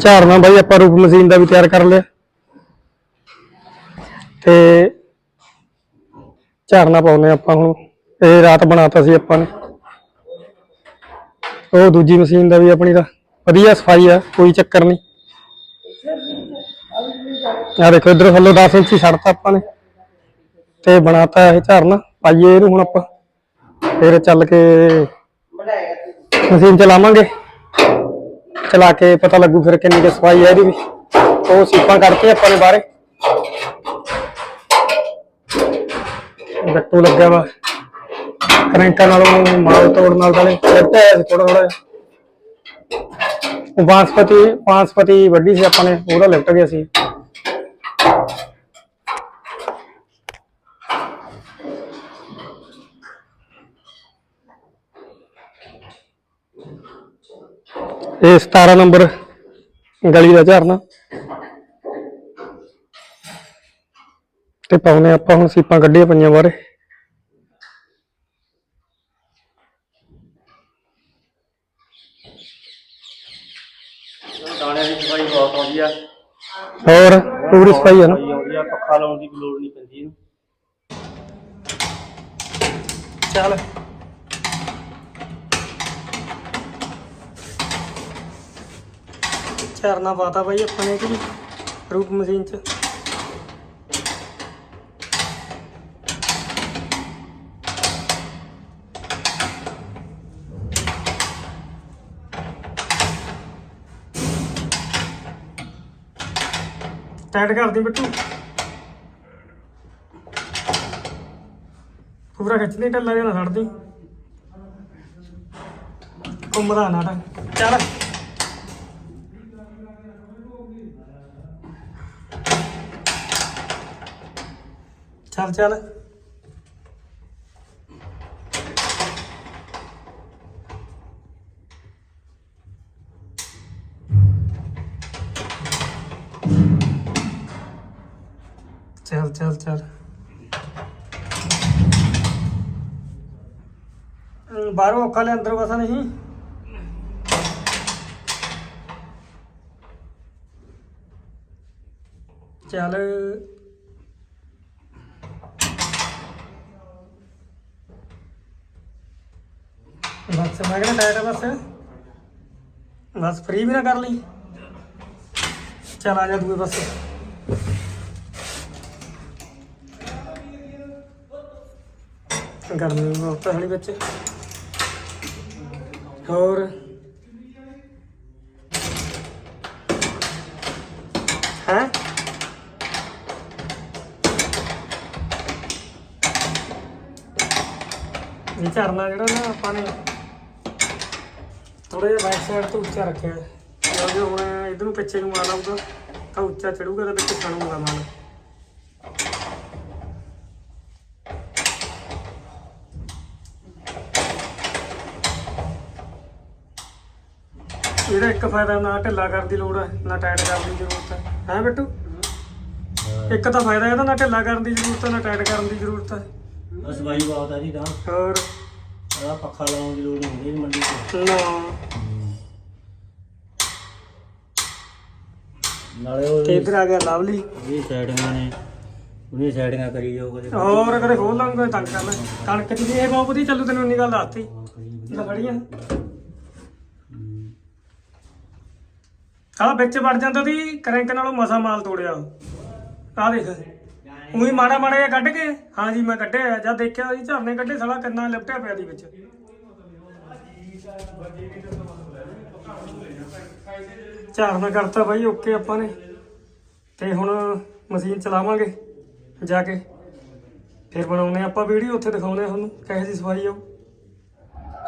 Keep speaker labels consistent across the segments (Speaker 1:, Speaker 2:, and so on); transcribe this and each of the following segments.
Speaker 1: ਝਾੜਨਾ ਬਾਈ, ਆਪਾਂ ਰੂਪ ਮਸ਼ੀਨ ਦਾ ਵੀ ਤਿਆਰ ਕਰ ਲਿਆ। ਤੇ ਝਾੜਨਾ ਪਾਉਨੇ ਆਪਾਂ ਹੁਣ। ਇਹ ਰਾਤ ਬਣਾਤਾ ਸੀ ਆਪਾਂ ਨੇ। ਉਹ ਦੂਜੀ ਮਸ਼ੀਨ ਦਾ ਵੀ ਆਪਣੀ ਦਾ। ਵਧੀਆ ਸਫ਼ਾਈ ਆ, ਕੋਈ ਚੱਕਰ ਨਹੀਂ। ਆ ਦੇਖੋ, ਇਧਰ ਥੱਲੋਂ 10 ਇੰਚੀ ਛੱਡਤਾ ਆਪਾਂ ਨੇ। ਤੇ ਬਣਾਤਾ ਇਹ ਝਾੜਨਾ। ਪਾਈਏ ਇਹਨੂੰ ਹੁਣ ਆਪਾਂ। ਫਿਰ ਚੱਲ ਕੇ ਮਸ਼ੀਨ ਚਲਾਵਾਂਗੇ ਚਲਾ ਕੇ ਪਤਾ ਲੱਗੂ ਫਿਰ ਕਿੰਨੀ ਕੁ ਸਫ਼ਾਈ ਹੈ ਇਹਦੀ ਵੀ। ਉਹ ਸੀਪਾਂ ਕੱਢ ਆਪਾਂ ਨੇ ਬਾਹਰੇ। ਗੱਟੂ ਲੱਗਿਆ ਵਾ। ਕਰੰਟਾਂ ਨਾਲੋਂ ਮਾਲ ਤੋੜ ਨਾਲ ਵਾਲੇ ਲਿਫਟ ਸੀ ਥੋੜਾ ਥੋੜਾ ਉਹ ਬਾਂਸਪਤੀ ਬਾਸਪਤੀ ਵੱਡੀ ਸੀ ਆਪਾਂ ਨੇ, ਉਹਦਾ ਲਿਫਟ ਗਿਆ ਸੀ। ਇਹ 17 ਨੰਬਰ ਗਲੀ ਦਾ ਝਰਨਾ। ਤੇ ਪਾਉਨੇ ਆਪਾਂ ਹੁਣ ਸੀਪਾਂ ਕੱਢੀਆਂ ਪਈਆਂ ਬਾਹਰੇ।
Speaker 2: ਦਾਣਿਆਂ ਦੀ ਸਫ਼ਾਈ ਬਹੁਤ ਆਉਂਦੀ ਆ।
Speaker 1: ਹੋਰ ਪੂਰੀ ਸਫ਼ਾਈ ਹੈ ਨਾ?
Speaker 2: ਆਉਂਦੀ ਆ ਪੱਖਾ ਲਾਉਣ ਦੀ ਲੋੜ ਨਹੀਂ ਪੈਂਦੀ ਇਹਨੂੰ।
Speaker 1: ਚੱਲ। ਝਰਨਾ ਪਾਤਾ ਬਾਈ ਆਪਾਂ ਨੇ ਕਿ ਰੂਪ ਮਸ਼ੀਨ ਚ। ਟਾਈਟ ਕਰਦੀ ਬਿੱਟੂ। ਪੂਰਾ ਖਿੱਚਦੀ ਢੱਲਾ ਜਿਹਾ ਨਾ ਛੱਡਦੀ ਘੁੰਮਦਾ ਨਾ ਚੱਲ। ਚੱਲ ਚੱਲ। ਚੱਲ ਚੱਲ ਚੱਲ। ਬਾਹਰੋਂ ਔਖਾ ਲੈ ਅੰਦਰੋਂ ਵਸਾ ਨਹੀਂ। ਚੱਲ। ਬਸ, ਮੈਂ ਕਹਿੰਦਾ ਟਾਇਰ ਆ ਬਸ? ਬਸ ਫ੍ਰੀ ਵੀ ਨਾ ਕਰ ਲਈ। ਚੱਲ ਆ ਜਾ ਦੂਏ ਪਾਸੇ। ਗਰਮੀ ਬਹੁਤ ਹਣੀ ਵਿੱਚ। ਹੋਰ? ਹੈ? ਇਹ ਝਰਨਾ ਜਿਹੜਾ ਨਾ ਆਪਾਂ ਨੇ ਥੋੜਾ ਜਿਹਾ ਬੈਕ ਸਾਈਡ ਤੋਂ ਉੱਚਾ ਰੱਖਿਆ ਕਿਉਂਕਿ ਹੁਣ ਇਧਰ ਨੂੰ ਪਿੱਛੇ ਨੂੰ ਮਾਲ ਆਊਗਾ ਤਾਂ ਉੱਚਾ ਚੜੂਗਾ ਤਾਂ ਵਿੱਚ ਛਣੂਗਾ ਮਾਲ ਇਹਦਾ ਇੱਕ ਫਾਇਦਾ ਨਾ ਢਿੱਲਾ ਕਰਨ ਦੀ ਲੋੜ ਹੈ ਨਾ ਟਾਈਟ ਕਰਨ ਦੀ ਜ਼ਰੂਰਤ ਹੈ ਹੈ ਬਿੱਟੂ? ਇੱਕ ਤਾਂ ਫਾਇਦਾ ਇਹਦਾ ਨਾ ਢਿੱਲਾ ਕਰਨ ਦੀ ਜ਼ਰੂਰਤ ਹੈ ਨਾ ਟਾਈਟ ਕਰਨ ਦੀ ਜ਼ਰੂਰਤ ਹੈ
Speaker 2: ਬਸ ਬਹੁਤ ਆ ਜੀ ਤਾਂ
Speaker 1: ਹੋਰ?
Speaker 2: ਆ ਪੱਖਾ ਲਾਉਣ ਦੀ ਲੋੜ ਨਹੀਂ ਹੁੰਦੀ ਮੰਡੀ 'ਚ
Speaker 1: ਨਾ।
Speaker 2: ਨਾਲੇ ਉਹ
Speaker 1: ਤੇ ਇਧਰ ਆ ਗਿਆ ਲਵਲੀ।
Speaker 2: ਇਹ ਸਾਈਡਿੰਗਾਂ ਨੇ ਉਹਨੇ ਸਾਈਡਿੰਗਾਂ ਕਰੀ ਜਾਓ ਕਦੇ।
Speaker 1: ਹੋਰ ਕਦੇ ਖੋਲ ਲਾਂਗੇ ਤੰਗ ਕਰ ਲੈ। ਕਣਕ ਵੀ ਇਹ ਬਹੁਤ ਵਧੀਆ ਚੱਲੂ ਤੈਨੂੰ ਇੰਨੀ ਗੱਲ ਦੱਸਤੀ। ਆ ਵਿੱਚ ਵੜ ਜਾਂਦਾ ਦੀ ਕਰੰਕ ਨਾਲੋਂ ਮਸਾ ਮਾਲ ਤੋੜਿਆ। ਆ ਦੇਖ। ਉਹੀ ਮਾੜਾ ਮਾੜਾ ਜਿਹਾ ਕੱਢ ਕੇ, ਹਾਂ ਜੀ ਮੈਂ ਕੱਢਿਆ ਜਦ ਦੇਖਿਆ ਜੀ ਝਰਨੇ ਕੱਢੇ, ਸਾਲਾ ਕੰਨਾ ਲਿਪਟਿਆ ਪਿਆ ਦੀ ਵਿੱਚ। ਝਾੜਨਾ ਕਰਤਾ ਬਾਈ, ਓਕੇ ਆਪਾਂ ਨੇ। ਤੇ ਹੁਣ ਮਸ਼ੀਨ ਚਲਾਵਾਂਗੇ, ਜਾ ਕੇ। ਫਿਰ ਬਣਾਉਨੇ ਆਪਾਂ ਵੀਡੀਓ ਉੱਥੇ ਦਿਖਾਉਨੇ ਤੁਹਾਨੂੰ, ਕਿਹੋ ਜਿਹੀ ਸਫ਼ਾਈ ਆਉ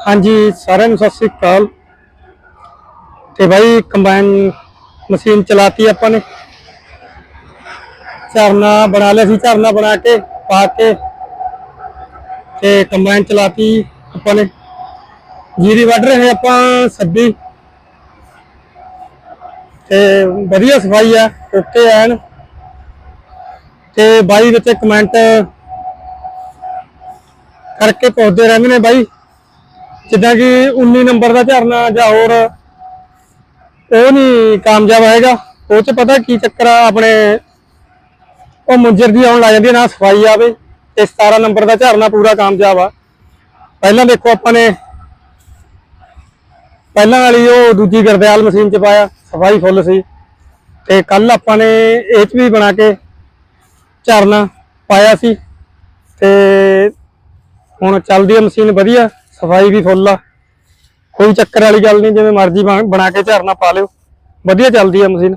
Speaker 1: ਹਾਂਜੀ, ਸਾਰਿਆਂ ਨੂੰ ਸਤਿ ਸ੍ਰੀ ਅਕਾਲ। ਤੇ ਬਾਈ ਕੰਬਾਈਨ ਮਸ਼ੀਨ ਚਲਾਤੀ ਆਪਾਂ ਨੇ। ਝਰਨਾ ਬਣਾ ਲਿਆ ਸੀ ਝਰਨਾ ਬਣਾ ਕੇ, ਪਾ ਕੇ ਤੇ ਕੰਬਾਈਨ ਚਲਾਤੀ ਆਪਾਂ ਨੇ। ਜੀਰੀ ਵੱਢ ਰਹੇ ਆਪਾਂ ਸੱਬੀ। ਤੇ ਵਧੀਆ ਸਫ਼ਾਈ ਆ, ਓਕੇ ਐਨ। ਤੇ ਬਾਈ ਵਿੱਚ ਕਮੈਂਟ ਕਰਕੇ ਪੁੱਛਦੇ ਰਹਿੰਦੇ ਨੇ ਬਾਈ। ਜਿੱਦਾਂ ਕਿ 19 ਨੰਬਰ ਦਾ ਝਰਨਾ ਜਾਂ ਹੋਰ, ਉਹ ਨਹੀਂ ਕਾਮਯਾਬ ਹੈਗਾ ਉਹ ਚ ਪਤਾ ਕੀ ਚੱਕਰ ਆ, ਆਪਣੇ ਉਹ ਮੁੰਜਰ ਦੀ ਆਉਣ ਲੱਗ ਜਾਂਦੀ ਹੈ, ਨਾ ਸਫ਼ਾਈ ਆਵੇ ਤੇ 17 ਨੰਬਰ ਦਾ ਝਰਨਾ ਪੂਰਾ ਕਾਮਯਾਬ ਆ। ਪਹਿਲਾਂ ਦੇਖੋ ਆਪਾਂ ਨੇ ਪਹਿਲਾਂ ਵਾਲੀ ਉਹ ਦੂਜੀ ਗਰਦਿਆਲ ਮਸ਼ੀਨ ਚ ਪਾਇਆ ਸਫ਼ਾਈ ਫੁੱਲ ਸੀ। ਤੇ ਕੱਲ ਆਪਾਂ ਨੇ ਇਹ ਚ ਵੀ ਬਣਾ ਕੇ ਝਰਨਾ ਪਾਇਆ ਸੀ। ਤੇ ਹੁਣ ਚੱਲਦੀ ਹੈ ਮਸ਼ੀਨ ਵਧੀਆ ਸਫ਼ਾਈ ਵੀ ਫੁੱਲ ਆ। ਕੋਈ ਚੱਕਰ ਵਾਲੀ ਗੱਲ ਨਹੀਂ ਜਿਵੇਂ ਮਰਜ਼ੀ ਬਣ- ਬਣਾ ਕੇ ਝਰਨਾ ਪਾ ਲਿਓ। ਵਧੀਆ ਚੱਲਦੀ ਹੈ ਮਸ਼ੀਨ।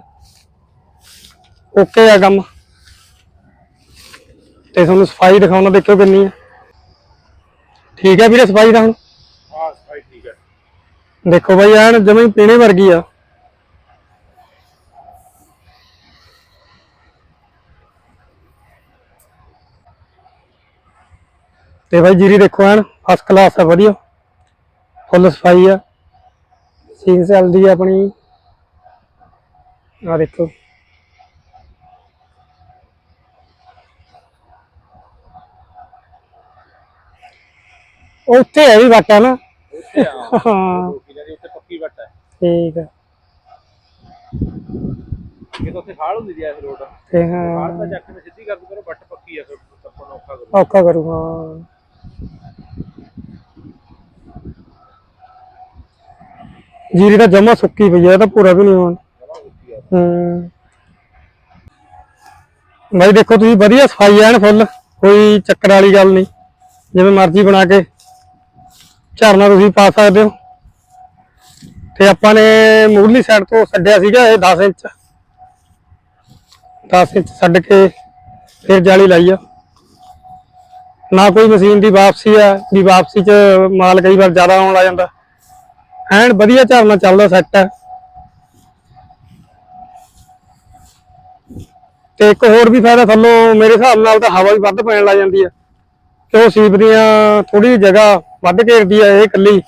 Speaker 1: ਓਕੇ ਆ ਕੰਮ। ਤੇ ਤੁਹਾਨੂੰ ਸਫ਼ਾਈ ਦਿਖਾਉਣਾ ਦੇਖਿਓ ਕਿੰਨੀ ਹੈ ਠੀਕ ਹੈ ਵੀਰੇ ਸਫ਼ਾਈ ਦਾ ਹੁਣ?
Speaker 3: ਹਾਂ ਸਫ਼ਾਈ ਠੀਕ ਹੈ।
Speaker 1: ਦੇਖੋ ਬਾਈ ਐਨ ਜਮੇ ਪੀਣੇ ਵਰਗੀ ਆ। ਤੇ ਬਾਈ ਜੀਰੀ ਦੇਖੋ ਐਨ ਫਸਟ ਕਲਾਸ ਆ ਵਧੀਆ। ਫੁੱਲ ਸਫ਼ਾਈ ਆ। ਸੀਨ ਚੱਲਦੀ ਆ ਆਪਣੀ। ਆ ਦੇਖੋ। ਉੱਥੇ ਹੈ ਵੀ ਵਾਟਾ ਨਾ।
Speaker 3: ਉੱਥੇ ਆ
Speaker 1: ਹਾਂ।
Speaker 3: ਕਿਨਾਂ ਦੀ ਉੱਥੇ ਪੱਕੀ ਵੱਟ ਹੈ।
Speaker 1: ਠੀਕ ਆ
Speaker 3: ਇਹ ਤਾਂ ਉੱਥੇ ਖਾਲ ਹੁੰਦੀ ਦੀ ਐਸ ਰੋਡ।
Speaker 1: ਤੇ
Speaker 3: ਖਾਲ
Speaker 1: ਹਾਂ।
Speaker 3: ਤਾਂ ਚੱਕ ਕੇ ਸਿੱਧੀ ਕਰ ਦੂ ਕਰੋ ਵੱਟ ਪੱਕੀ ਆ ਫਿਰ ਟੱਪਣ ਔਖਾ ਕਰੂ।
Speaker 1: ਔਖਾ ਕਰੂ ਹਾਂ। ਜੀਰੀ ਤਾਂ ਜਮਾ ਸੁੱਕੀ ਪਈ ਆ ਇਹ ਤਾਂ ਪੂਰਾ ਵੀ ਨਹੀਂ ਹੋਣ। ਹੂੰ। ਭਾਈ ਦੇਖੋ ਤੁਸੀਂ ਵਧੀਆ ਸਫ਼ਾਈ ਐਨ ਫੁੱਲ। ਕੋਈ ਚੱਕਰ ਵਾਲੀ ਗੱਲ ਨਹੀਂ। ਜਿਵੇਂ ਮਰਜ਼ੀ ਬਣਾ ਕੇ ਝਰਨਾ ਤੁਸੀਂ ਪਾ ਸਕਦੇ ਹੋ। ਤੇ ਆਪਾਂ ਨੇ ਮੂਰਲੀ ਸਾਈਡ ਤੋਂ ਛੱਡਿਆ ਸੀਗਾ ਇਹ 10 ਇੰਚ। 10 ਇੰਚ ਛੱਡ ਕੇ ਫਿਰ ਜਾਲੀ ਲਾਈ ਆ। ਨਾ ਕੋਈ ਮਸ਼ੀਨ ਦੀ ਵਾਪਸੀ ਆ, ਵੀ ਵਾਪਸੀ ਚ ਮਾਲ ਕਈ ਵਾਰ ਜ਼ਿਆਦਾ ਆਉਣ ਲੱਗ ਜਾਂਦਾ। ਐਨ ਵਧੀਆ ਝਰਨਾ ਚੱਲਦਾ ਸੈੱਟ ਹੈ ਤੇ ਇੱਕ ਹੋਰ ਵੀ ਫਾਇਦਾ ਥੱਲੋਂ ਮੇਰੇ ਹਿਸਾਬ ਨਾਲ ਤਾਂ ਹਵਾ ਵੀ ਵੱਧ ਪੈਣ ਲੱਗ ਜਾਂਦੀ ਹੈ ਆ। ਉਹ ਸੀਪ ਦੀਆਂ ਥੋੜੀ ਜਗ੍ਹਾ ਵੱਧ ਘੇਰਦੀ ਆ, ਇਹ ਇਕੱਲੀ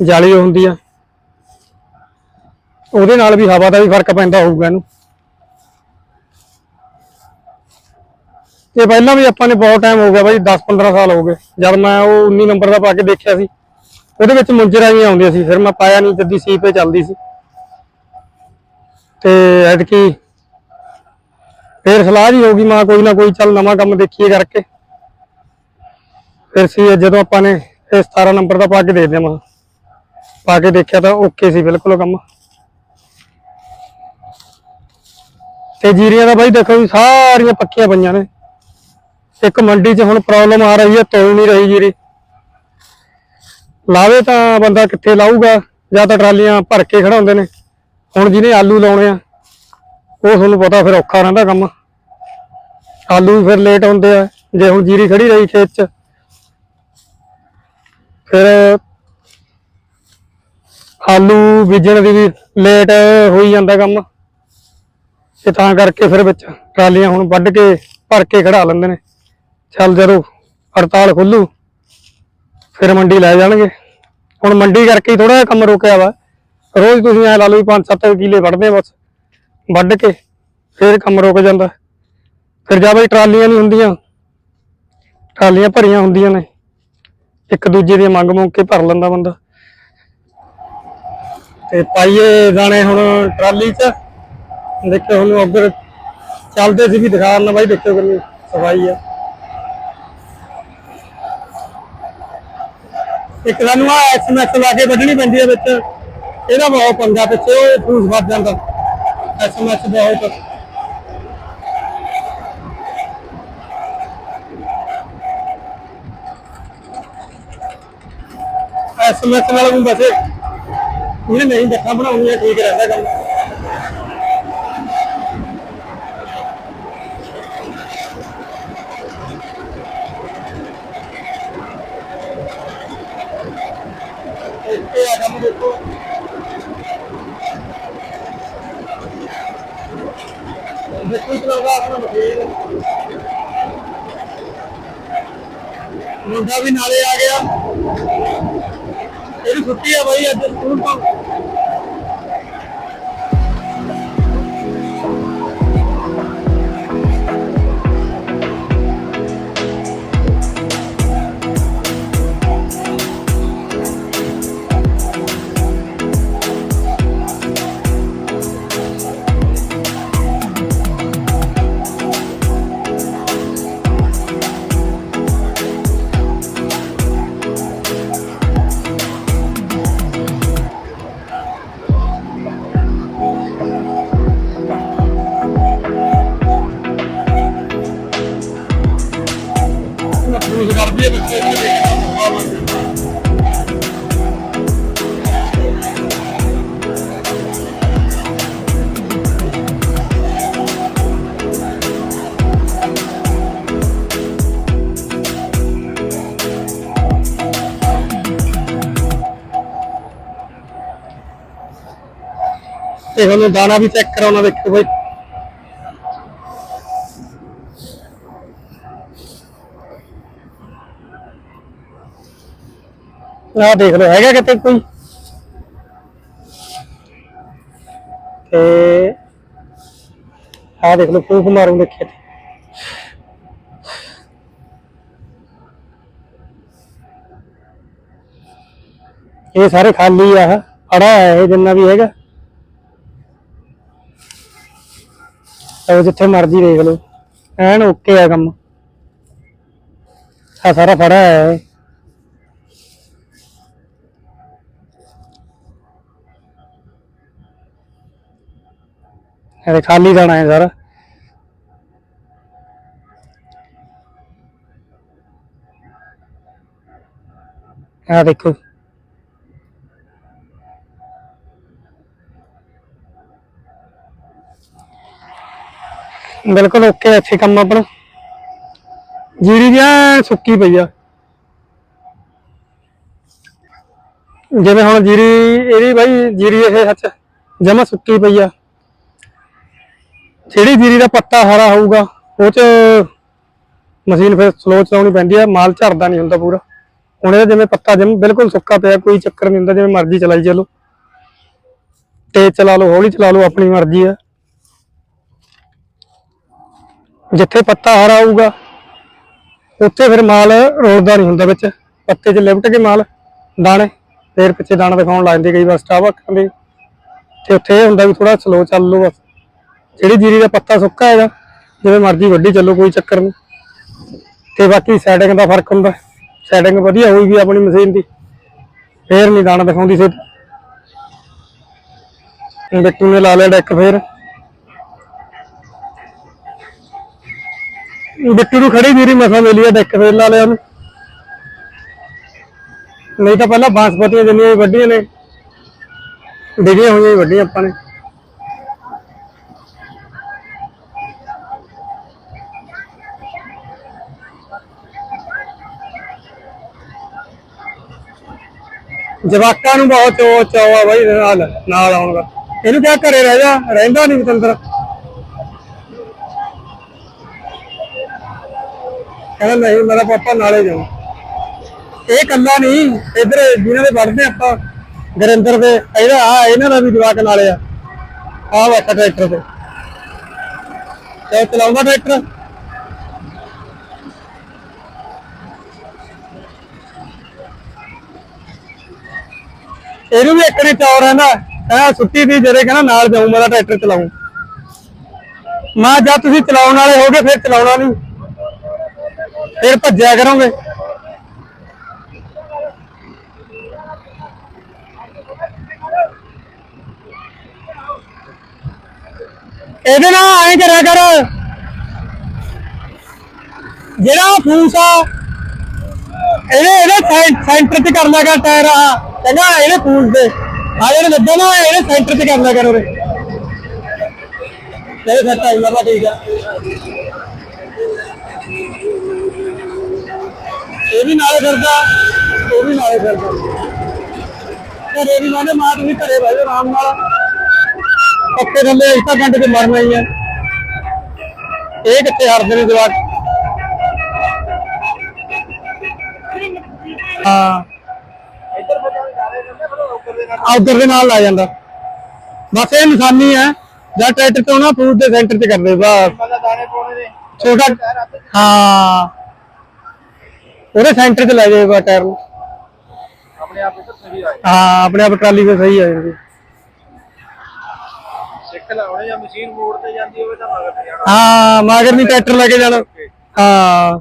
Speaker 1: ਜਾਲੀ ਹੁੰਦੀ ਆ। ਉਹਦੇ ਨਾਲ ਵੀ ਹਵਾ ਦਾ ਵੀ ਫ਼ਰਕ ਪੈਂਦਾ ਹੋਊਗਾ ਇਹਨੂੰ। ਤੇ ਪਹਿਲਾਂ ਵੀ ਆਪਾਂ ਨੇ ਬਹੁਤ ਟਾਈਮ ਹੋ ਗਿਆ ਬਾਈ 10-15 ਸਾਲ ਹੋ ਗਏ। ਜਦ ਮੈਂ ਉਹ 19 ਨੰਬਰ ਦਾ ਪਾ ਕੇ ਦੇਖਿਆ ਸੀ, ਉਹਦੇ ਵਿੱਚ ਮੁੰਜਰਾਂ ਹੀ ਆਉਂਦੀਆਂ ਸੀ। ਫਿਰ ਮੈਂ ਪਾਇਆ ਨਹੀਂ ਸੀ ਪੇ ਚੱਲਦੀ ਸੀ। ਤੇ ਐਤਕੀ ਫਿਰ ਸਲਾਹ ਜੀ ਹੋ ਗਈ, ਮਾਂ ਕੋਈ ਨਾ ਕੋਈ ਚੱਲ ਨਵਾਂ ਕੰਮ ਦੇਖੀਏ ਕਰਕੇ। ਫਿਰ ਸੀ, ਜਦੋਂ ਆਪਾਂ ਨੇ ਤੇ 17 ਨੰਬਰ ਦਾ ਪਾ ਕੇ ਦੇ ਦਿਆ ਮਾਂ। ਪਾ ਕੇ ਦੇਖਿਆ ਤਾਂ ਓਕੇ ਸੀ ਬਿਲਕੁਲ ਕੰਮ। ਤੇ ਜੀਰੀਆਂ ਦਾ ਬਾਈ ਦੇਖੋ ਜੀ, ਸਾਰੀਆਂ ਪੱਕੀਆਂ ਪਈਆਂ ਨੇ। ਇੱਕ ਮੰਡੀ 'ਚ ਹੁਣ ਪ੍ਰੋਬਲਮ ਆ ਰਹੀ ਹੈ, ਤੋਲ ਨਹੀਂ ਰਹੀ ਜੀਰੀ। ਲਾਵੇ ਤਾਂ ਬੰਦਾ ਕਿੱਥੇ ਲਾਊਗਾ, ਜਾਂ ਤਾਂ ਟਰਾਲੀਆਂ ਭਰ ਕੇ ਖੜਾਉਂਦੇ ਨੇ। ਹੁਣ ਜਿਹਨੇ ਆਲੂ ਲਾਉਣੇ ਆ, ਉਹ ਤੁਹਾਨੂੰ ਪਤਾ ਫਿਰ ਔਖਾ ਰਹਿੰਦਾ ਕੰਮ। ਆਲੂ ਵੀ ਫਿਰ ਲੇਟ ਹੁੰਦੇ ਆ, ਜੇ ਹੁਣ ਜੀਰੀ ਖੜੀ ਰਹੀ ਖੇਤ 'ਚ ਫਿਰ ਆਲੂ ਬੀਜਣ ਦੀ ਵੀ ਲੇਟ ਹੋਈ ਜਾਂਦਾ ਕੰਮ ਤੇ ਤਾਂ ਕਰਕੇ ਫਿਰ ਵਿੱਚ ਟਰਾਲੀਆਂ ਹੁਣ ਵੱਢ ਕੇ, ਭਰ ਕੇ ਖੜਾ ਲੈਂਦੇ ਨੇ। ਚੱਲ ਜਦੋਂ ਹੜਤਾਲ ਖੁੱਲੂ, ਫਿਰ ਮੰਡੀ ਲੈ ਜਾਣਗੇ। ਹੁਣ ਮੰਡੀ ਕਰਕੇ ਹੀ ਥੋੜਾ ਜਿਹਾ ਕੰਮ ਰੁਕਿਆ ਵਾ। ਰੋਜ਼ ਤੁਸੀਂ ਐ ਲਾ ਲਓ ਵੀ 5-7 ਕਿਲੇ ਵੱਢਦੇ ਬਸ। ਵੱਢ ਕੇ ਫਿਰ ਕੰਮ ਰੁਕ ਜਾਂਦਾ। ਫਿਰ ਜਾ ਬਈ ਟਰਾਲੀਆਂ ਨਹੀਂ ਹੁੰਦੀਆਂ, ਟਰਾਲੀਆਂ ਭਰੀਆਂ ਹੁੰਦੀਆਂ ਨੇ। ਇੱਕ ਦੂਜੇ ਦੀ ਮੰਗ ਮੰਗ ਕੇ ਭਰ ਲੈਂਦਾ ਬੰਦਾ। ਤੇ ਪਾਈਏ ਦਾਣੇ ਹੁਣ ਟਰਾਲੀ 'ਚ। ਦੇਖੋ ਹੁਣ ਉੱਧਰ ਚੱਲਦੇ ਸੀ ਵੀ ਦਿਖਾਣ ਨਾ ਬਾਈ ਦੇਖੋ ਕਿੰਨੀ ਸਫ਼ਾਈ ਆ। ਇੱਕ ਸਾਨੂੰ ਆ ਐਸਐਮਐਸ ਲਾ ਕੇ ਵੱਢਣੀ ਪੈਂਦੀ ਹੈ ਵਿੱਚ। ਇਹਦਾ ਬਹੁਤ ਪੰਗਾ ਪਿੱਛੇ, ਉਹ ਫੂਸ ਵੱਜ ਜਾਂਦਾ। ਐਸਐਮਐਸ ਬਹੁਤ। ਐਸਐਮਐਸ ਨਾਲ ਵੀ ਵੈਸੇ ਇਹਨੇ ਨਹੀਂ ਦੇਖਾ ਬਣਾਉਣੀ ਠੀਕ ਰਹਿੰਦਾ ਕੰਮ। ਤੇ ਤੁਹਾਨੂੰ ਦਾਣਾ ਵੀ ਚੈੱਕ ਕਰਾਉਣਾ ਦੇਖੋ ਬਾਈ। ਆਹ ਦੇਖ ਲਓ, ਹੈਗਾ ਕਿਤੇ ਕੋਈ? ਤੇ ਆਹ ਦੇਖ ਲਓ ਫੂਕ ਮਾਰੂ ਦੇਖੇ ਤੇ। ਇਹ ਸਾਰੇ ਖਾਲੀ ਆ ਅੜਾ ਹੈ ਇਹ ਜਿੰਨਾ ਵੀ ਹੈਗਾ। ਉਹ ਜਿੱਥੇ ਮਰਜ਼ੀ ਦੇਖ ਲਓ। ਐਨ ਓਕੇ ਆ ਕੰਮ। ਆ ਸਾਰਾ ਫੜਾ ਹੈ ਇਹ। ਖਾਲੀ ਦਾਣਾ ਹੈ ਸਾਰਾ। ਆ ਦੇਖੋ। ਬਿਲਕੁਲ ਓਕੇ ਇੱਥੇ ਕੰਮ ਆਪਣਾ। ਜੀਰੀ ਦੀ ਸੁੱਕੀ ਪਈ ਆ। ਜਿਵੇਂ ਹੁਣ ਜੀਰੀ ਇਹਦੀ ਬਾਈ ਜੀਰੀ ਇਹ ਸੱਚ ਜਮਾ ਸੁੱਕੀ ਪਈ ਆ। ਜਿਹੜੀ ਜੀਰੀ ਦਾ ਪੱਤਾ ਹਰਾ ਹੋਊਗਾ, ਉਹ ਚ ਮਸ਼ੀਨ ਫਿਰ ਸਲੋ ਚਲਾਉਣੀ ਪੈਂਦੀ ਆ, ਮਾਲ ਝੜਦਾ ਨਹੀਂ ਹੁੰਦਾ ਪੂਰਾ। ਹੁਣ ਇਹਦਾ ਜਿਵੇਂ ਪੱਤਾ ਜਮ ਬਿਲਕੁਲ ਸੁੱਕਾ ਪਿਆ, ਕੋਈ ਚੱਕਰ ਨਹੀਂ ਹੁੰਦਾ, ਜਿਵੇਂ ਮਰਜ਼ੀ ਚਲਾਈ ਚਲੋ। ਤੇ ਚਲਾ ਲਓ, ਹੌਲੀ ਚਲਾ ਲਓ, ਆਪਣੀ ਮਰਜ਼ੀ ਆ। ਜਿੱਥੇ ਪੱਤਾ ਹਰਾ ਹੋਊਗਾ ਉੱਥੇ ਫਿਰ ਮਾਲ ਰੋਲਦਾ ਨਹੀਂ ਹੁੰਦਾ ਵਿੱਚ। ਪੱਤੇ 'ਚ ਲਿਪਟ ਕੇ ਮਾਲ, ਦਾਣੇ, ਫੇਰ ਪਿੱਛੇ ਦਾਣਾ ਦਿਖਾਉਣ ਲੱਗ ਜਾਂਦੇ ਕਈ ਵਾਰ ਸਟਾਫ ਅੱਖਾਂ ਦੇ। ਤੇ ਉੱਥੇ ਇਹ ਹੁੰਦਾ ਵੀ ਥੋੜਾ ਸਲੋ ਚੱਲ ਲਓ ਬਸ। ਜਿਹੜੀ ਜੀਰੀ ਦਾ ਪੱਤਾ ਸੁੱਕਾ ਹੈਗਾ, ਜਿਵੇਂ ਮਰਜ਼ੀ ਵੱਢੀ ਚੱਲੋ, ਕੋਈ ਚੱਕਰ ਨਹੀਂ। ਤੇ ਬਾਕੀ ਸੈਟਿੰਗ ਦਾ ਫ਼ਰਕ ਹੁੰਦਾ। ਸੈਟਿੰਗ ਵਧੀਆ ਹੋਈ ਵੀ ਆਪਣੀ ਮਸ਼ੀਨ ਦੀ। ਫੇਰ ਨਹੀਂ ਦਾਣਾ ਦਿਖਾਉਂਦੀ ਸੀ ਬਿੱਟੂ ਨੇ ਲਾ ਲਿਆ ਡੈਕ ਫੇਰ। ਬਿੱਟੂ ਨੂੰ ਖੜੀ ਵੀਰੀ ਮਸਾ ਮਿਲੀ ਆ, ਡੈਕ ਫੇਰ ਲਾ ਲਿਆ ਉਹਨੂੰ। ਨਹੀਂ ਤਾਂ ਪਹਿਲਾਂ ਬਾਂਸਪਤੀਆਂ ਜਿੰਨੀਆਂ ਵੱਡੀਆਂ ਨੇ, ਡਿਗੀਆਂ ਹੋਈਆਂ ਵੱਡੀਆਂ ਆਪਾਂ ਨੇ। ਜਵਾਕਾਂ ਨੂੰ ਬਹੁਤ ਚੋ ਆ ਬਾਈ, ਨਾਲ ਨਾਲ ਆਉਣ ਦਾ। ਇਹਨੂੰ ਕਿਹਾ ਘਰੇ ਰਹਿ ਜਾ, ਰਹਿੰਦਾ ਨਹੀਂ ਪਤੰਦਰ ਕਹਿੰਦਾ ਨਹੀਂ, ਮੇਰਾ ਪਾਪਾ ਨਾਲੇ ਜਾਊ। ਇਹ ਕੱਲਾ ਨਹੀਂ, ਇਧਰ ਜਿਹਨਾਂ ਦੇ ਵੜਦੇ ਆਪਾਂ, ਗਰਿੰਦਰ ਦੇ, ਇਹਦਾ ਆ, ਇਹਨਾਂ ਦਾ ਵੀ ਜਵਾਕ ਨਾਲੇ ਆ। ਆ ਬੈਠਾ ਟਰੈਕਟਰ ਤੇ। ਤੇ ਚਲਾਉਂਦਾ ਟਰੈਕਟਰ। ਇਹਨੂੰ ਵੀ ਇੱਕ ਨੇ ਚੌਰ ਰਹਿੰਦਾ। ਕਹਿੰਦਾ ਛੁੱਟੀ ਦੀ ਜਿਹੜੇ ਕਹਿੰਦਾ ਨਾਲ ਜਾਊਂ, ਮੈਂ ਟਰੈਕਟਰ ਚਲਾਉਂ ਮੈਂ ਜਦ ਤੁਸੀਂ ਚਲਾਉਣ ਵਾਲੇ ਹੋਗੇ, ਫਿਰ ਚਲਾਉਣਾ ਨਹੀਂ ਫਿਰ ਭੱਜਿਆ ਕਰੋਗੇ। ਇਹਦੇ ਨਾਲ ਐਂ ਕਰਿਆ ਕਰ। ਜਿਹੜਾ ਫੂਸ ਆ, ਇਹਦੇ ਇਹਦੇ ਸੈਂਟਰ ਚ ਕਰ ਲਿਆ ਕਰ ਟਾਇਰ ਆ। ਕਹਿੰਦਾ ਇਹਦੇ ਫੂਸ ਦੇ। ਆ ਜਿਹੜੇ ਲੱਗਾ ਨਾ, ਇਹਦੇ ਸੈਂਟਰ ਚ ਕਰ ਲਿਆ ਕਰ ਉਰੇ ਤੇ ਫਿਰ ਟਾਈਮ ਲਾ ਠੀਕ ਆ। ਇਹ ਵੀ ਨਾਲੇ ਫਿਰਦਾ। ਉਹ ਵੀ ਨਾਲੇ ਫਿਰਦਾ। ਘਰੇ ਵੀ ਮਾਨੇ ਮਾਂ ਤੁਸੀਂ ਘਰੇ ਬਹਿ ਜਾਓ ਆਰਾਮ ਨਾਲ। ਪੱਕੇ ਥੱਲੇ ਇੱਕ ਤਾਂ ਘੰਟੇ ਤੇ ਮਰਨਾ ਹੀ ਹੈ। ਇਹ ਕਿੱਥੇ ਹਰਦੇ ਨੇ ਜਵਾਕ? ਹਾਂ।
Speaker 3: ਉੱਪਰ ਦੇ ਨਾਲ
Speaker 1: ਆ ਉਧਰ ਦੇ ਨਾਲ ਲਾ ਜਾਂਦਾ। ਬਸ ਇਹ ਨਿਸ਼ਾਨੀ ਹੈ ਜਾਂ ਟਰੈਕਟਰ ਤੋਂ ਨਾ ਫੂਡ ਦੇ ਸੈਂਟਰ ਤੇ ਕਰਦੇ ਬਸ। ਛੋਟਾ ਹਾਂ। ਉਹਦੇ ਸੈਂਟਰ ਤੇ ਲੈ ਜਾਏ ਬਾ ਟਾਇਰ ਨੂੰ।
Speaker 3: ਆਪਣੇ ਆਪ ਇੱਧਰ ਸਹੀ ਆਏ।
Speaker 1: ਹਾਂ ਆਪਣੇ ਆਪ ਟਰਾਲੀ ਤੇ ਸਹੀ ਆ ਜਾਂਦੀ।
Speaker 3: ਸਿੱਖ ਲਾਉਣੇ ਜਾਂ ਮਸ਼ੀਨ ਮੋੜ ਤੇ ਜਾਂਦੀ ਹੋਵੇ ਤਾਂ ਮਗਰ ਤੇ ਜਾਣਾ।
Speaker 1: ਹਾਂ ਮਾਗਰ ਨਹੀਂ ਟਰੈਕਟਰ ਲੈ ਕੇ ਜਾਣਾ। ਹਾਂ।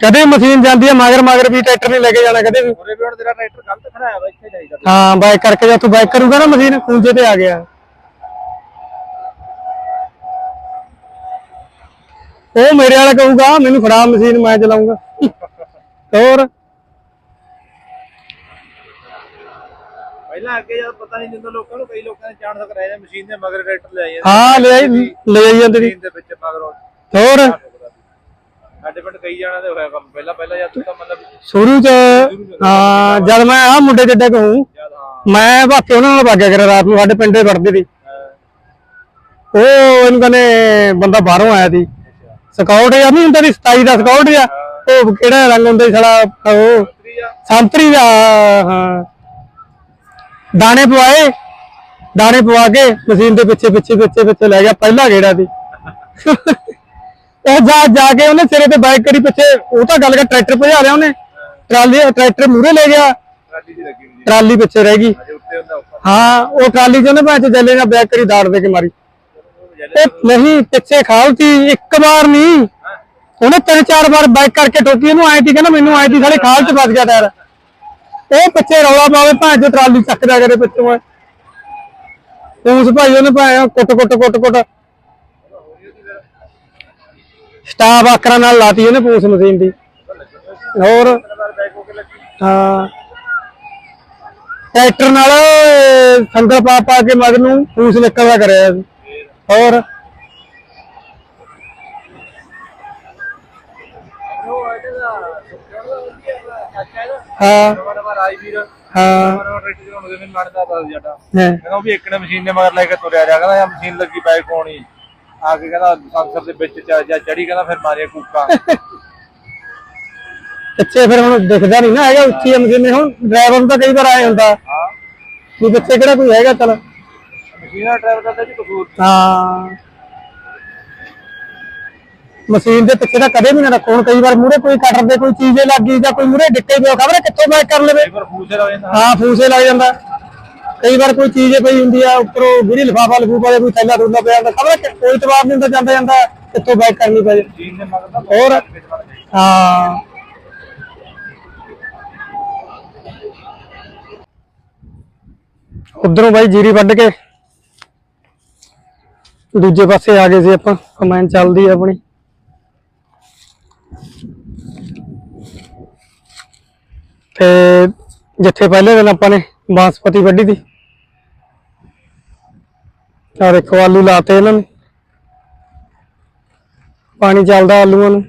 Speaker 1: ਕਦੇ ਮਸ਼ੀਨ ਜਾਂਦੀ ਹੈ ਮਗਰ ਮਗਰ ਵੀ ਟਰੈਕਟਰ ਨਹੀਂ ਲੈ ਕੇ ਜਾਣਾ ਕਦੇ ਵੀ।
Speaker 3: ਉਰੇ ਵੀ ਹੁਣ ਤੇਰਾ ਟਰੈਕਟਰ ਗਲਤ ਖੜਾਇਆ ਵਾ ਇੱਥੇ ਜਾਈਦਾ।
Speaker 1: ਹਾਂ ਬਾਈਕ ਕਰਕੇ ਜਦ ਤੂੰ ਬਾਈਕ ਕਰੂਗਾ ਨਾ ਮਸ਼ੀਨ? ਖੂੰਜੇ ਤੇ ਆ ਗਿਆ। ਉਹ ਮੇਰੇ ਵਾਲਾ ਕਹੂਗਾ ਮੈਨੂੰ ਫੜਾ ਮਸ਼ੀਨ ਮੈਂ ਚਲਾਉਂਗਾ। ਹੋਰ?
Speaker 3: ਪਹਿਲਾਂ ਅੱਗੇ ਜਦ ਪਤਾ ਨਹੀਂ ਜਿੰਦਾ ਲੋਕਾਂ ਨੂੰ ਕਈ ਲੋਕਾਂ ਨੇ ਚਾਣ ਤੱਕ ਰਹਿ ਮਸ਼ੀਨ ਦੇ ਮਗਰ ਟਰੈਕਟਰ ਲੈ ਜਾਂਦੇ।
Speaker 1: ਹਾਂ ਲੈ ਲੈ ਆਈ ਜਾਂਦੇ
Speaker 3: ਮਸ਼ੀਨ ਦੇ ਵਿੱਚ ਮਗਰ।
Speaker 1: ਹੋਰ?
Speaker 3: ਸਾਡੇ ਪਿੰਡ ਕਈ ਜਾਣਾ ਦੇ ਹੋਇਆ ਕੰਮ। ਪਹਿਲਾਂ ਪਹਿਲਾਂ ਜਦ ਤੂੰ ਮਤਲਬ
Speaker 1: ਸ਼ੁਰੂ ਚ ਹਾਂ ਜਦ ਮੈਂ ਆ ਮੁੰਡੇ ਜਿੱਡਾ ਕਹੂੰ ਮੈਂ ਬਾਕੀ ਉਹਨਾਂ ਨਾਲ ਵਾਗਿਆ ਕਰਿਆ ਰਾਤ ਨੂੰ ਸਾਡੇ ਪਿੰਡੇ ਵੜਦੇ ਸੀ। ਉਹ ਇਹਨੂੰ ਕਹਿੰਦੇ ਬੰਦਾ ਬਾਹਰੋਂ ਆਇਆ ਸੀ। ਸਕਾਊਟ ਜਾਂ ਨਹੀਂ ਹੁੰਦਾ ਸੀ 27 ਦਾ ਸਕਾਊਟ ਜਾਂ ਉਹ ਕਿਹੜਾ ਰੰਗ ਹੁੰਦਾ ਸੀ ਸਾਲਾ ਉਹ ਸੰਤਰੀ ਦਾ ਹਾਂ। ਦਾਣੇ ਪਵਾਏ ਦਾਣੇ ਪਵਾ ਕੇ ਮਸ਼ੀਨ ਦੇ ਪਿੱਛੇ ਪਿੱਛੇ ਪਿੱਛੇ ਪਿੱਛੇ ਲੈ ਗਿਆ ਪਹਿਲਾ ਗੇੜਾ ਸੀ। ਉਹ ਜਾ ਜਾ ਕੇ ਉਹਨੇ ਸਿਰੇ ਤੇ ਬਾਈਕ ਕਰੀ ਪਿੱਛੇ ਉਹ ਤਾਂ ਗੱਲ ਕਰ ਟਰੈਕਟਰ ਭਜਾ ਲਿਆ ਉਹਨੇ। ਟਰਾਲੀ ਟਰੈਕਟਰ ਮੂਰੇ ਲੈ ਗਿਆ।
Speaker 3: ਟਰਾਲੀ ਦੀ
Speaker 1: ਪਿੱਛੇ ਰਹਿ ਗਈ। ਹਾਂ ਉਹ ਟਰਾਲੀ ਚ ਉਹਨੇ ਭਾਂ ਚ ਜੱਲੇ ਨਾਲ ਬੈਕ ਕਰੀ ਦਾੜ ਦੇ ਕੇ ਮਾਰੀ। ਇਹ ਨਹੀਂ, ਪਿੱਛੇ ਖਾਲਤੀ, ਇੱਕ ਵਾਰ ਨਹੀਂ। ਉਹਨੇ ਤਿੰਨ ਚਾਰ ਵਾਰ ਬਾਈਕ ਕਰਕੇ ਠੋਕੀ, ਇਹਨੂੰ ਆਏ ਤੀ ਕਹਿੰਦਾ ਮੈਨੂੰ ਆਏ ਤੀ ਸਾਲੇ ਖਾਲ ਚ ਫਸ ਗਿਆ ਟਾਇਰ। ਉਹ ਪਿੱਛੇ ਰੌਲਾ ਪਾਵੇ ਭਾਂ ਚ ਟਰਾਲੀ ਚੱਕਦਾ ਕਰੇ ਪਿੱਛੋਂ ਉਸ ਭਾਈ ਉਹਨੇ ਭਾਂ ਕੁੱਟ ਕੁੱਟ ਕੁੱਟ ਕੁੱਟ। ਸਟਾਫ ਆਕਰਾਂ ਨਾਲ ਲਾਤੀ ਉਹਨੇ ਪੂਸ ਮਸ਼ੀਨ ਦੀ। ਹੋਰ?
Speaker 3: ਹਾਂ।
Speaker 1: ਟਰੈਕਟਰ ਨਾਲ ਸੰਗਲ ਪਾ ਪਾ ਕੇ ਮਗ ਨੂੰ ਫੂਸ ਨਿਕਲਦਾ ਕਰਿਆ। ਸੀ
Speaker 3: ਇਹਦਾ
Speaker 1: ਹਾਂ। ਹਾਂ।
Speaker 3: ਕਹਿੰਦਾ ਉਹ ਵੀ ਇੱਕ ਨੇ ਮਸ਼ੀਨ ਨੇ ਮਗਰ ਲੈ ਕੇ ਤੁਰਿਆ ਰਿਹਾ ਕਹਿੰਦਾ ਯਾ ਮਸ਼ੀਨ ਲੱਗੀ ਬੈਕ ਹੋਣੀ ਆ ਕੇ ਕਹਿੰਦਾ ਸੰਸਰ ਦੇ ਵਿੱਚ ਜਾਂ ਚੜੀ ਕਹਿੰਦਾ ਫਿਰ ਮਾਰਿਆ ਕੂਕਾ।
Speaker 1: ਪਿੱਛੇ ਫਿਰ ਹੁਣ ਦਿਖਦਾ ਨਹੀਂ ਨਾ ਹੈਗਾ ਉੱਚੀ ਹੁਣ ਡਰਾਈਵਰ ਨੂੰ ਤਾਂ ਕਈ ਵਾਰ ਆਏ ਹੁੰਦਾ। ਪਿੱਛੇ ਕਿਹੜਾ ਕੋਈ ਹੈਗਾ ਚਲ।
Speaker 3: ਮਸ਼ੀਨ ਦਾ ਡਰਾਈਵਰ ਦਾ ਤਾਂ ਜੀ ਕਸੂਰ
Speaker 1: ਹਾਂ। ਮਸ਼ੀਨ ਦੇ ਪਿੱਛੇ ਤਾਂ ਕਦੇ ਵੀ ਨਾ ਰੱਖੋ। ਹੁਣ ਕਈ ਵਾਰ ਮੂਰੇ ਕੋਈ ਕਟਰ ਦੇ ਕੋਈ ਚੀਜ਼ੇ ਲੱਗ ਗਈ ਜਾਂ ਕੋਈ ਮੂਰੇ ਡਿੱਕੇ ਪਿਓ ਖਬਰ ਕਿੱਥੋਂ ਬੈਕ ਕਰ ਲਵੇ?
Speaker 3: ਕਈ ਵਾਰ ਫੂਸੇ ਲੱਗ ਜਾਂਦਾ।
Speaker 1: ਹਾਂ ਫੂਸੇ ਲੱਗ ਜਾਂਦਾ। ਕਈ ਵਾਰ ਕੋਈ ਚੀਜ਼ ਪਈ ਹੁੰਦੀ ਆ ਉੱਪਰੋਂ ਵੀਰੀ ਲਿਫਾਫਾ ਲਫੂਫਾ ਜਾਂ ਕੋਈ ਥੈਲਾ ਥੂਲਾ ਪਿਆ ਹੁੰਦਾ ਖਬਰ ਕੋਈ ਜਵਾਬ ਨਹੀਂ ਹੁੰਦਾ ਜਾਂਦਾ ਜਾਂਦਾ ਕਿੱਥੋਂ ਬੈਕ ਕਰਨੀ ਪੈ ਜੇ।
Speaker 3: ਦੇ
Speaker 1: ਹੋਰ? ਹਾਂ। ਉਧਰੋਂ ਬਾਈ ਜੀਰੀ ਵੱਢ ਕੇ ਦੂਜੇ ਪਾਸੇ ਆ ਗਏ ਸੀ ਆਪਾਂ ਕਮੈਨ ਚੱਲਦੀ ਆ ਆਪਣੀ। ਤੇ ਜਿੱਥੇ ਪਹਿਲੇ ਦਿਨ ਆਪਾਂ ਨੇ ਬਾਂਸਪਤੀ ਵੱਢੀ ਸੀ। ਆ ਇੱਕ ਆਲੂ ਲਾਤੇ ਇਹਨਾਂ ਨੇ। ਪਾਣੀ ਚੱਲਦਾ ਆਲੂਆਂ ਨੂੰ।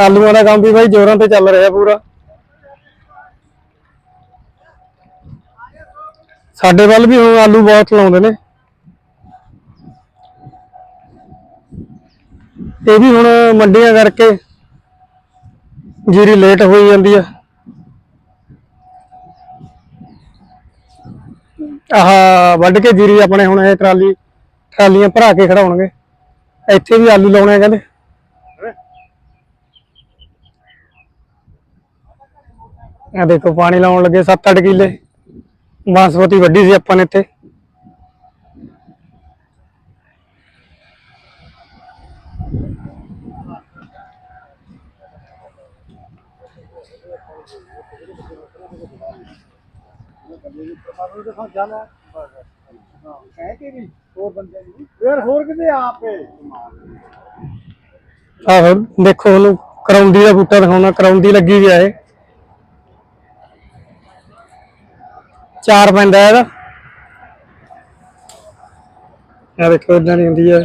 Speaker 1: ਆਲੂਆਂ ਦਾ ਕੰਮ ਵੀ ਬਾਈ ਜ਼ੋਰਾਂ ਤੇ ਚੱਲ ਰਿਹਾ ਪੂਰਾ। ਸਾਡੇ ਵੱਲ ਵੀ ਹੁਣ ਆਲੂ ਬਹੁਤ ਲਾਉਂਦੇ ਨੇ। ਇਹ ਵੀ ਹੁਣ ਮੰਡੀਆਂ ਕਰਕੇ ਜੀਰੀ ਲੇਟ ਹੋਈ ਜਾਂਦੀ ਆ। ਆਹ ਵੱਢ ਕੇ ਜੀਰੀ ਆਪਣੇ ਹੁਣ ਇਹ ਟਰਾਲੀ ਟਰਾਲੀਆਂ ਭਰਾ ਕੇ ਖੜਾਉਣਗੇ। ਇੱਥੇ ਵੀ ਆਲੂ ਲਾਉਣੇ ਆ ਕਹਿੰਦੇ। ਆ ਦੇਖੋ, ਪਾਣੀ ਲਾਉਣ ਲੱਗੇ 7-8 ਕਿੱਲੇ। ਬਾਸਮਤੀ ਵੱਡੀ ਸੀ ਆਪਾਂ ਨੇ ਇੱਥੇ। ਆਹੋ ਦੇਖੋ ਉਹਨੂੰ ਕਰੌਂਦੀ ਦਾ ਬੂਟਾ ਦਿਖਾਉਣਾ ਕਰੌਂਦੀ ਲੱਗੀ ਵੀ ਆ ਚਾਰ ਪੈਂਦਾ ਇਹਦਾ। ਆ ਦੇਖੋ ਇਦਾਂ ਦੀ ਹੁੰਦੀ ਹੈ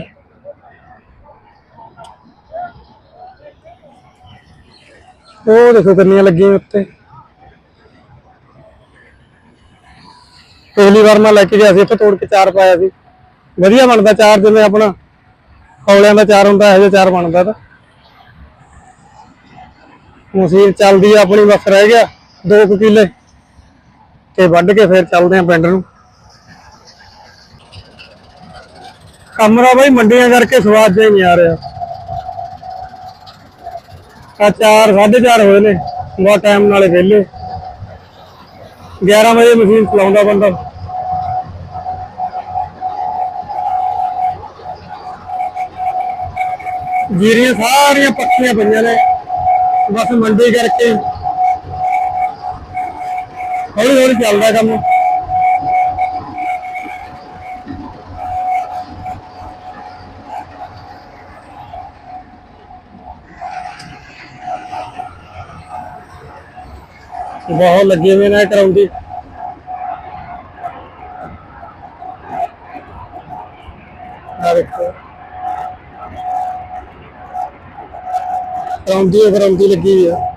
Speaker 1: ਉਹ ਦੇਖੋ ਕਿੰਨੀਆਂ ਲੱਗੀਆਂ ਉੱਤੇ। ਪਹਿਲੀ ਵਾਰ ਮੈਂ ਲੈ ਕੇ ਗਿਆ ਸੀ, ਇੱਥੇ ਤੋੜ ਕੇ ਚਾਰ ਪਾਇਆ ਸੀ। ਵਧੀਆ ਬਣਦਾ ਚਾਰ, ਜਿਵੇਂ ਆਪਣਾ ਕੌਲਿਆਂ ਦਾ ਚਾਰ ਹੁੰਦਾ, ਇਹੋ ਜਿਹਾ ਚਾਰ ਬਣਦਾ ਤਾਂ ਮਸ਼ੀਨ ਚੱਲਦੀ ਆ ਆਪਣੀ, ਬਸ ਰਹਿ ਗਿਆ 2 ਕਿਲੇ। ਤੇ ਵੱਢ ਕੇ ਫਿਰ ਚੱਲਦੇ ਆ ਪਿੰਡ ਨੂੰ। ਕਮਰਾ ਬਾਈ ਮੰਡੀਆਂ ਕਰਕੇ ਸਵਾਦ ਜਿਹਾ ਹੀ ਨਹੀਂ ਆ। ਰਿਹਾ ਆ 4 4:30 ਹੋਏ ਨੇ ਬਹੁਤ ਟਾਈਮ ਨਾਲੇ ਵਿਹਲੇ। 11 ਵਜੇ ਮਸ਼ੀਨ ਚਲਾਉਂਦਾ ਬੰਦਾ। ਜੀਰੀਆਂ ਸਾਰੀਆਂ ਪੱਕੀਆਂ ਪਈਆਂ ਨੇ। ਬਸ ਮੰਡੀ ਕਰਕੇ ਹੌਲੀ ਹੌਲੀ ਚੱਲਦਾ ਕੰਮ। ਬਹੁਤ ਲੱਗੇ ਹੋਏ ਨੇ ਕਰਾਉਂਦੀ ਆ ਦੇਖੋ। ਕਰਾਉਂਦੀ ਕਰਾਉਂਦੀ ਲੱਗੀ ਹੋਈ ਆ।